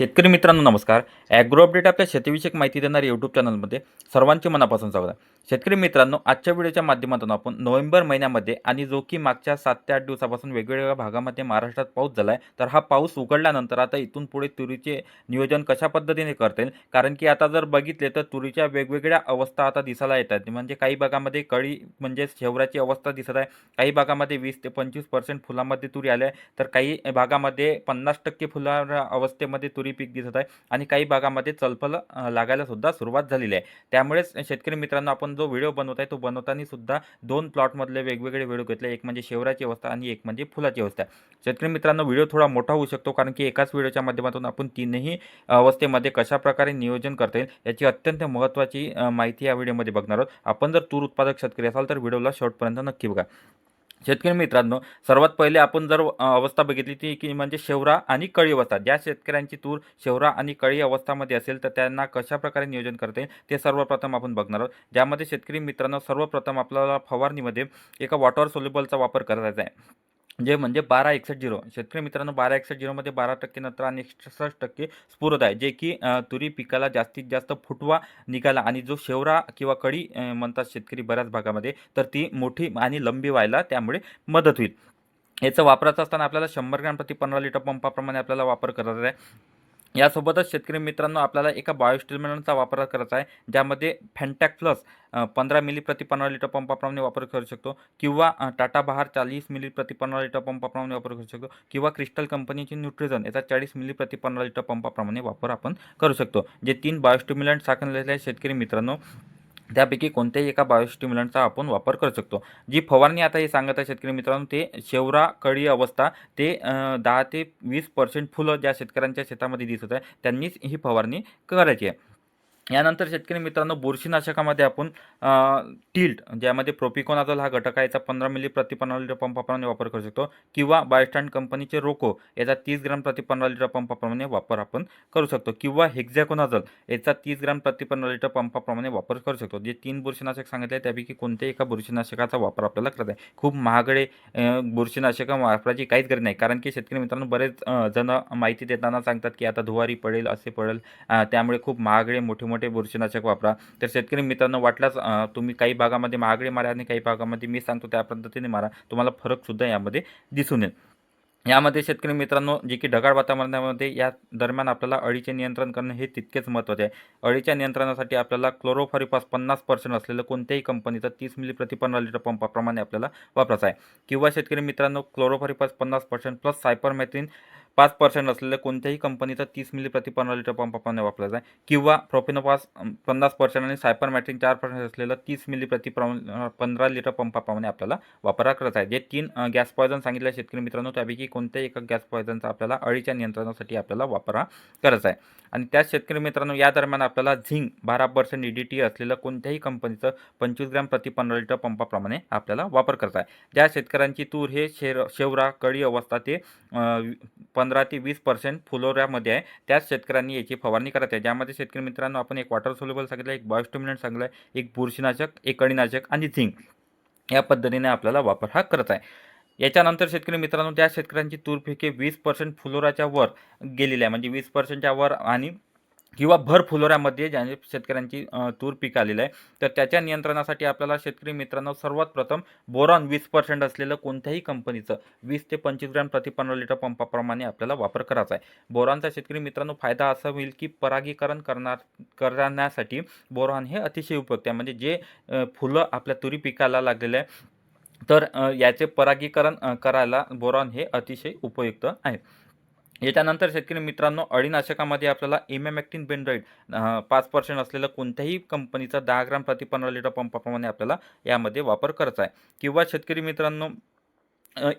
शेतकरी मित्रांनो नमस्कार. ॲग्रो अपडेट आपल्या शेतीविषयक माहिती देणाऱ्या यूट्यूब चॅनलमध्ये सर्वांचे मनापासून स्वागत आहे. शेतकरी मित्रांनो आजच्या व्हिडिओच्या माध्यमातून आपण नोव्हेंबर महिन्यामध्ये आणि जो की मागच्या सात ते आठ दिवसापासून वेगवेगळ्या भागामध्ये महाराष्ट्रात पाऊस झाला आहे तर हा पाऊस उघडल्यानंतर आता इथून पुढे तुरीचे नियोजन कशा पद्धतीने करता येईल? कारण की आता जर बघितले तर तुरीच्या वेगवेगळ्या अवस्था आता दिसायला येतात. म्हणजे काही भागामध्ये कळी म्हणजे शेवराची अवस्था दिसत आहे. काही भागामध्ये वीस ते पंचवीस पर्सेंट फुलामध्ये तुरी आल्या आहे. तर काही भागामध्ये पन्नास टक्के फुला अवस्थेमध्ये तुरी पीक दिसत आहे आणि काही भागामध्ये चलफल लागायला सुद्धा सुरुवात झालेली आहे. त्यामुळेच शेतकरी मित्रांनो आपण जो व्हिडिओ बनवत आहे तो बनवताना सुद्धा दोन प्लॉटमधले वेगवेगळे व्हिडिओ घेतले. एक म्हणजे शेवराची अवस्था आणि एक म्हणजे फुलाची अवस्था. शेतकरी मित्रांनो व्हिडिओ थोडा मोठा होऊ शकतो कारण की एकाच व्हिडिओच्या माध्यमातून आपण तीनही अवस्थेमध्ये कशा प्रकारे नियोजन करता येईल याची अत्यंत महत्त्वाची माहिती या व्हिडिओमध्ये बघणार आहोत. आपण जर तूर उत्पादक शेतकरी असाल तर व्हिडिओला शेवटपर्यंत नक्की बघा. शेतकरी मित्रांनो सर्वात पहिले आपण जर अवस्था बघितली ती की म्हणजे शेवरा आणि कळी अवस्था. ज्या शेतकऱ्यांची तूर शेवरा आणि कळी अवस्थामध्ये असेल तर त्यांना कशा प्रकारे नियोजन करता येईल ते सर्वप्रथम आपण बघणार आहोत. ज्यामध्ये शेतकरी मित्रांनो सर्वप्रथम आपल्याला फवारणीमध्ये एका वॉटर सोल्युबलचा वापर करायचा आहे. जे म्हणजे बारा एकसष्ट झिरो. शेतकरी मित्रांनो बारा एकसष्ट झिरोमध्ये बारा टक्के नत्र आणि एकसष्ट टक्के स्फुरद आहे. जे की तुरी पिकाला जास्तीत जास्त फुटवा निघाला आणि जो शेवरा किंवा कडी म्हणतात शेतकरी बऱ्याच भागामध्ये तर ती मोठी आणि लंबी व्हायला त्यामुळे मदत होईल. याचं वापराचं असताना आपल्याला शंभर ग्रॅम प्रति पंधरा लिटर पंपाप्रमाणे आपल्याला वापर करायचा आहे. यासोबतच शेतकरी मित्रांनो आपल्याला एका बायोस्टिल्मेंटचा वापर करायचा आहे ज्यामध्ये फॅन्टॅक प्लस पंधरा मिली प्रति पंधरा लिटर पंपाप्रमाणे वापर करू शकतो किंवा टाटा बहार चाळीस मिली प्रति पंधरा लिटर पंपाप्रमाणे वापर करू शकतो किंवा क्रिस्टल कंपनीची न्यूट्रिझन याचा चाळीस मिली प्रति पंधरा लिटर पंपाप्रमाणे वापर आपण करू शकतो. जे तीन बायोस्टिम्युलंट साखरलेले आहेत शेतकरी मित्रांनो त्यापैकी कोणत्याही एका बायोस्टिम्युलंटचा आपण वापर करू शकतो. जी फवारणी आता हे सांगत आहे शेतकरी मित्रांनो ते शेवरा कळी अवस्था ते दहा ते वीस पर्सेंट फुलं ज्या शेतकऱ्यांच्या शेतामध्ये दिसत आहे त्यांनीच ही फवारणी करायची आहे. यानंतर शेतकरी मित्रांनो बुरशीनाशकामध्ये आपण टिल्ट ज्यामध्ये प्रोपिकोनाझोल हा घटक आहे याचा पंधरा मिली प्रति पंधरा लिटर पंपाप्रमाणे वापर करू शकतो किंवा बायस्टँड कंपनीचे रोको याचा तीस ग्राम प्रति पंधरा लिटर पंपाप्रमाणे वापर आपण करू शकतो किंवा हेक्झॅकोनाझोल याचा तीस ग्राम प्रति पंधरा लिटर पंपाप्रमाणे वापर करू शकतो. जे तीन बुरशीनाशक सांगितले आहे, त्यापैकी कोणत्याही एका बुरशीनाशकाचा वापर आपल्याला करत आहे खूप महागडे बुरशीनाशकं वापरायची काहीच गरज नाही कारण की शेतकरी मित्रांनो बरेच जण माहिती देताना सांगतात की आता धुवारी पडेल असे पडेल त्यामुळे खूप महागडे मोठे मोठे बुरशीनाशक वापरा. तर शेतकरी मित्रांनो वाटल्यास तुम्ही काही भागामध्ये महागडी मारा आणि काही भागामध्ये मी सांगतो त्या पद्धतीने मारा. तुम्हाला फरकसुद्धा यामध्ये दिसून येईल. यामध्ये शेतकरी मित्रांनो जे की ढगाळ वातावरणामध्ये या दरम्यान आपल्याला अळीचे नियंत्रण करणं हे तितकेच महत्त्वाचे आहे. अळीच्या नियंत्रणासाठी आपल्याला क्लोरोफॉरिपास पन्नास पर्सेंट असलेलं कोणत्याही कंपनीचं तीस मिली प्रति पंधरा लिटर पंपाप्रमाणे आपल्याला वापरायचं आहे. किंवा शेतकरी मित्रांनो क्लोरोफॉरिपास पन्नास पर्सेंट प्लस सायपरमॅथ्रिन पाच पर्सेंट असलेलं कोणत्याही कंपनीचं तीस मिली प्रति पंधरा लिटर पंपाप्रमाणे वापरायचं आहे किंवा प्रोफिनोपास पन्नास पर्सेंट आणि सायपर मॅट्रिन चार पर्सेंट असलेलं तीस मिली प्रति पंधरा लिटर पंपाप्रमाणे आपल्याला वापरा करायचा आहे. जे तीन गॅस पॉयझन सांगितल्या शेतकरी मित्रांनो त्यापैकी कोणत्याही एका गॅस पॉयझनचा आपल्याला अळीच्या नियंत्रणासाठी आपल्याला वापरा करायचा आहे. आणि त्याच शेतकरी मित्रांनो या दरम्यान आपल्याला झिंक बारा पर्सेंट ई डी टी असलेलं कोणत्याही कंपनीचं पंचवीस ग्रॅम प्रति पंधरा लिटर पंपाप्रमाणे आपल्याला वापर करायचा आहे. ज्या शेतकऱ्यांची तूर हे शेर शेवरा कळी अवस्था ते पंधरा पंधरा ते वीस पर्सेंट फुलोऱ्यामध्ये आहे. त्याच शेतकऱ्यांनी याची फवारणी करायची आहे. ज्यामध्ये शेतकरी मित्रांनो आपण एक वॉटर सोल्युबल सांगितलं एक बायोस्टिम्युलंट सांगितलं आहे एक बुरशीनाशक एक कळीनाशक आणि झिंक या पद्धतीने आपल्याला वापर हा करत आहे. याच्यानंतर शेतकरी मित्रांनो त्या शेतकऱ्यांची तूर पिके वीस पर्सेंट फुलोराच्या वर गेलेली आहे. म्हणजे वीस पर्सेंटच्या वर आणि किंवा भर फुलोऱ्यामध्ये ज्याने शेतकऱ्यांची तूर पीक आलेलं आहे तर त्याच्या नियंत्रणासाठी आपल्याला शेतकरी मित्रांनो सर्वात प्रथम बोरॉन वीस पर्सेंट असलेलं कोणत्याही कंपनीचं वीस ते पंचवीस ग्रॅम प्रतिपन्न लिटर पंपाप्रमाणे आपल्याला वापर करायचा आहे. बोरॉनचा शेतकरी मित्रांनो फायदा असा होईल की परागीकरण करणार करण्यासाठी बोरॉन हे अतिशय उपयुक्त आहे. म्हणजे जे फुलं आपल्या तुरी पिकाला लागलेलं आहे तर याचे परागीकरण करायला बोरॉन हे अतिशय उपयुक्त आहे. म्हणजे याच्यानंतर शेतकरी मित्रांनो अळीनाशकामध्ये आपल्याला इमॅमॅक्टिन बेंड्राईड पाच पर्सेंट असलेलं कोणत्याही कंपनीचा दहा ग्राम प्रति पंधरा लिटर पंपाप्रमाणे आपल्याला यामध्ये वापर करायचा आहे. किंवा शेतकरी मित्रांनो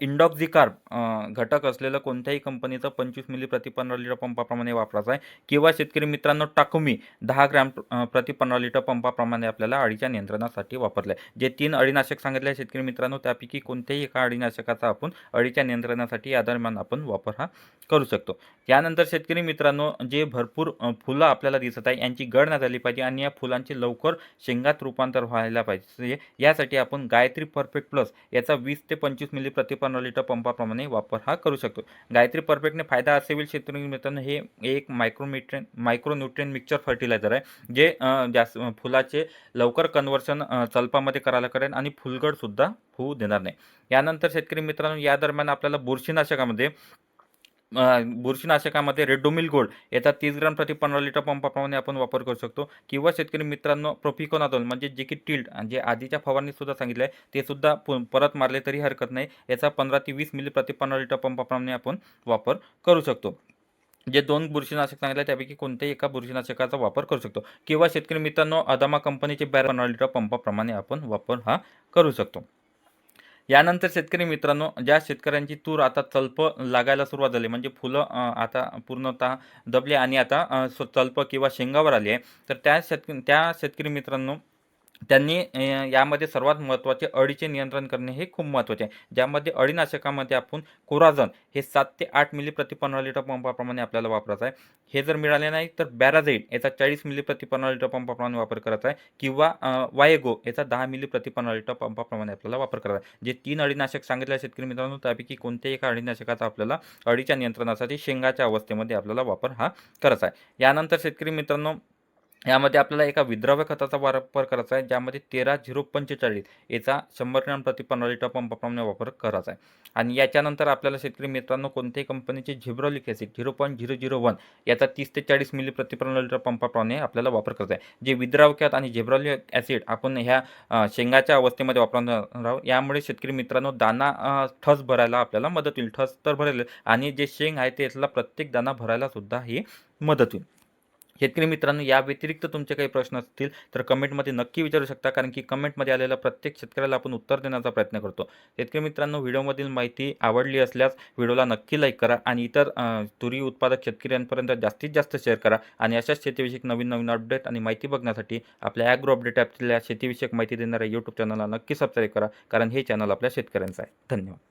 इंडॉक्झिकार्ब घटक असलेलं कोणत्याही कंपनीचं पंचवीस मिली प्रति पंधरा लिटर पंपाप्रमाणे वापरायचं आहे. किंवा शेतकरी मित्रांनो टाकुमी दहा ग्रॅम प्रति पंधरा लिटर पंपाप्रमाणे आपल्याला अळीच्या नियंत्रणासाठी वापरलं आहे जे तीन अळीनाशक सांगितले शेतकरी मित्रांनो त्यापैकी कोणत्याही एका अळीनाशकाचा आपण अळीच्या नियंत्रणासाठी या दरम्यान आपण वापर हा करू शकतो. यानंतर शेतकरी मित्रांनो जे भरपूर फुलं आपल्याला दिसत आहे यांची गणना झाली पाहिजे आणि या फुलांचे लवकर शेंगात रूपांतर व्हायला पाहिजे. यासाठी आपण गायत्री परफेक्ट प्लस याचा वीस ते पंचवीस मिली प्रतिपन्न लिटर पंपाप्रमाणे वापर हा करू शकतो. गायत्री परफेक्टने फायदा असे होईल शेतकरी मित्रांनो हे एक मायक्रोमिट्रेन मायक्रोन्युट्रियन मिक्सचर फर्टिलायझर आहे जे जास्त फुलाचे लवकर कन्वर्शन चलपामध्ये करायला करेल आणि फुलगडसुद्धा होऊ देणार नाही. यानंतर शेतकरी मित्रांनो या दरम्यान आपल्याला बुरशीनाशकामध्ये बुरशीनाशकामध्ये रेडोमिल गोल्ड याचा तीस ग्राम प्रति पंधरा लिटर पंपाप्रमाणे आपण वापर करू शकतो. किंवा शेतकरी मित्रांनो प्रोपिकोनाझोल म्हणजे जे की टिल्ड जे आधीच्या फवारणी सुद्धा सांगितलं आहे ते सुद्धा पु- परत मारले तरी हरकत नाही. याचा पंधरा ते वीस मिली प्रति पंधरा लिटर पंपाप्रमाणे आपण वापर करू शकतो. जे दोन बुरशीनाशक सांगितलं त्यापैकी कोणत्याही एका बुरशीनाशकाचा वापर करू शकतो. किंवा शेतकरी मित्रांनो अदामा कंपनीचे बॅर पंधरा लिटर पंपाप्रमाणे आपण वापर हा करू शकतो. यानंतर शेतकरी मित्रांनो ज्या शेतकऱ्यांची तूर आता चलप लागायला सुरुवात झाली म्हणजे फुलं आता पूर्णतः दबली आणि आता तल्प स- किंवा शेंगावर आली आहे तर त्या शेतक त्या शेतकरी मित्रांनो त्यांनी यामध्ये सर्वात महत्त्वाचे अळीचे नियंत्रण करणे हे खूप महत्त्वाचे आहे. ज्यामध्ये अळीनाशकामध्ये आपण कोराझन हे सात ते आठ मिली प्रति पंधरा लिटर पंपाप्रमाणे आपल्याला वापरायचं आहे. हे जर मिळाले नाही तर बॅराझाईड याचा चाळीस मिली प्रति पंधरा लिटर पंपाप्रमाणे वापर करायचा आहे किंवा वायगो याचा दहा मिली प्रति पंधरा लिटर पंपाप्रमाणे आपल्याला वापर करायचा आहे. जे तीन अळीनाशक सांगितले शेतकरी मित्रांनो त्यापैकी कोणत्याही एका अळीनाशकाचा आपल्याला अळीच्या नियंत्रणासाठी शेंगाच्या अवस्थेमध्ये आपल्याला वापर हा करायचा आहे. यानंतर शेतकरी मित्रांनो यामध्ये आपल्याला एका विद्राव्य खताचा वापर करायचा आहे ज्यामध्ये तेरा झिरो पंचेचाळीस याचा शंभर ग्रॅम प्रति पंधरा लिटर पंपाप्रमाणे वापर करायचा आहे. आणि याच्यानंतर आपल्याला शेतकरी मित्रांनो कोणत्याही कंपनीचे gibberellic acid zero point zero zero one याचा तीस ते चाळीस मिली प्रति पंधरा लिटर पंपाप्रमाणे आपल्याला वापर करायचा आहे. जे विद्रावक्यात आणि झिब्रॉलिक ॲसिड आपण ह्या शेंगाच्या अवस्थेमध्ये वापरणार आहोत यामुळे शेतकरी मित्रांनो दाना ठस भरायला आपल्याला मदत होईल. ठस तर भरेल आणि जे शेंग आहे त्यातला प्रत्येक दाना भरायला सुद्धा ही मदत होईल. शेतकरी मित्रांनो या व्यतिरिक्त तुमचे काही प्रश्न असतील तर कमेंटमध्ये नक्की विचारू शकता. कारण की कमेंटमध्ये आलेल्या प्रत्येक शेतकऱ्याला आपण उत्तर देण्याचा प्रयत्न करतो. शेतकरी मित्रांनो व्हिडिओमधील माहिती आवडली असल्यास व्हिडिओला नक्की लाईक करा आणि इतर तुरी उत्पादक शेतकऱ्यांपर्यंत जास्तीत जास्त शेअर करा. आणि अशाच शेतीविषयक नवीन नवीन अपडेट आणि माहिती बघण्यासाठी आपल्या ॲग्रो अपडेट ॲपल्या शेतीविषयक माहिती देणाऱ्या यूट्यूब चॅनलला नक्की सबस्क्राईब करा. कारण हे चॅनल आपल्या शेतकऱ्यांचं आहे. धन्यवाद.